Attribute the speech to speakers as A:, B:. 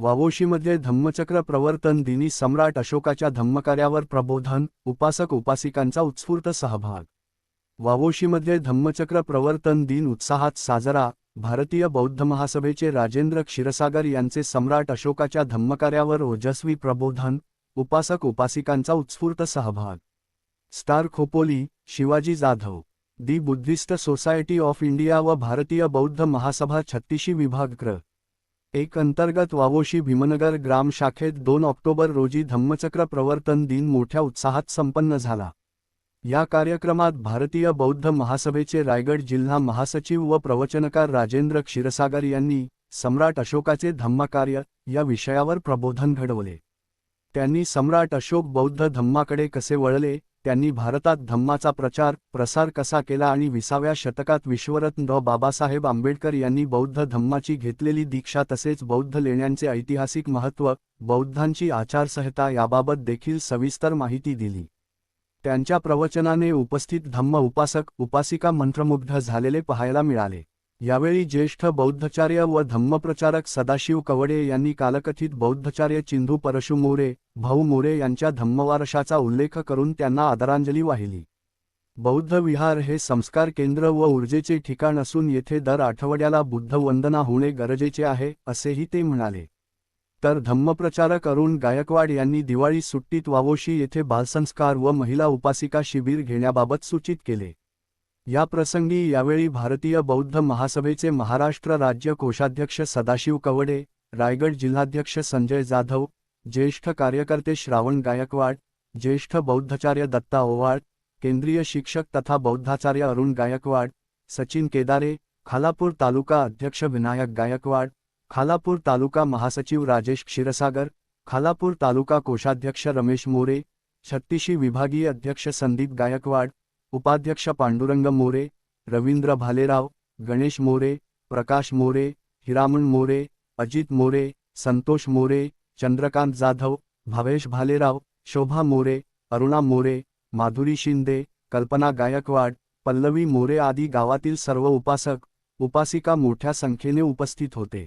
A: वावोशीमध्ये धम्मचक्र प्रवर्तन दिनी सम्राट अशोकाच्या धम्मकार्यावर प्रबोधन उपासक उपासिकांचा उत्स्फूर्त सहभाग. वावोशीमध्ये धम्मचक्र प्रवर्तन दिन उत्साहात साजरा भारतीय बौद्ध महासभेचे राजेंद्र क्षीरसागर यांचे सम्राट अशोकाच्या धम्मकार्यावर ओजस्वी प्रबोधन उपासक उपासिकांचा उत्स्फूर्त सहभाग. Star Khopoli Shivaji Jadhav the Buddhist society of India व भारतीय बौद्ध महासभा छत्तीशी विभाग क्र एक अंतर्गत वावोशी भीमनगर ग्राम शाखेत दोन ऑक्टोबर रोजी धम्मचक्र प्रवर्तन दिन मोठ्या उत्साहात संपन्न झाला. या कार्यक्रमात भारतीय बौद्ध महासभेचे रायगड जिल्हा महासचिव व प्रवचनकार राजेंद्र क्षीरसागर यांनी सम्राट अशोकाचे धम्मकार्य या विषयावर प्रबोधन घडवले. त्यांनी सम्राट अशोक बौद्ध धम्माकडे कसे वळले त्यांनी भारतात धम्माचा प्रचार प्रसार कसा केला आणि विसाव्या शतकात विश्वरत्न डॉ. बाबासाहेब आंबेडकर यांनी बौद्ध धम्माची घेतलेली दीक्षा तसेच बौद्ध लेण्यांचे ऐतिहासिक महत्त्व बौद्धांची आचारसंहिता याबाबत देखील सविस्तर माहिती दिली. त्यांच्या प्रवचनाने उपस्थित धम्म उपासक उपासिका मंत्रमुग्ध झालेले पाहायला मिळाले. यावेळी ज्येष्ठ बौद्धचार्य व धम्मप्रचारक सदाशिव कवडे यांनी कालकथित बौद्धचार्य चिंधू परशु मोरे भाऊ मोरे यांच्या धम्मवारशाचा उल्लेख करून त्यांना आदरांजली वाहिली. बौद्ध विहार हे संस्कार केंद्र व ऊर्जेचे ठिकाण असून येथे दर आठवड्याला बुद्ध वंदना होणे गरजेचे आहे असेही ते म्हणाले. तर धम्मप्रचारक अरुण गायकवाड यांनी दिवाळी सुट्टीत वावोशी येथे बालसंस्कार व महिला उपासिका शिबिर घेण्याबाबत सूचित केले. या प्रसंगी यावेळी भारतीय बौद्ध महासभेचे महाराष्ट्र राज्य कोषाध्यक्ष सदाशिव कवडे रायगड जिल्हाध्यक्ष संजय जाधव ज्येष्ठ कार्यकर्ते श्रावण गायकवाड, ज्येष्ठ बौद्धाचार्य दत्ता ओवाळ, केंद्रीय शिक्षक तथा बौद्धाचार्य अरुण गायकवाड, सचिन केदारे, खालापूर तालुका अध्यक्ष विनायक गायकवाड, खालापूर तालुका महासचिव राजेश क्षीरसागर, खालापूर तालुका कोषाध्यक्ष रमेश मोरे, छत्तीशी विभागीय अध्यक्ष संदीप गायकवाड, उपाध्यक्ष पांडुरंग मोरे, रवींद्र भालेराव, गणेश मोरे, प्रकाश मोरे, हिरामण मोरे, अजित मोरे, संतोष मोरे चंद्रकांत जाधव भावेश भालेराव शोभा मोरे अरुणा मोरे माधुरी शिंदे कल्पना गायकवाड पल्लवी मोरे आदी गावातील सर्व उपासक उपासिका मोठ्या संख्येने उपस्थित होते.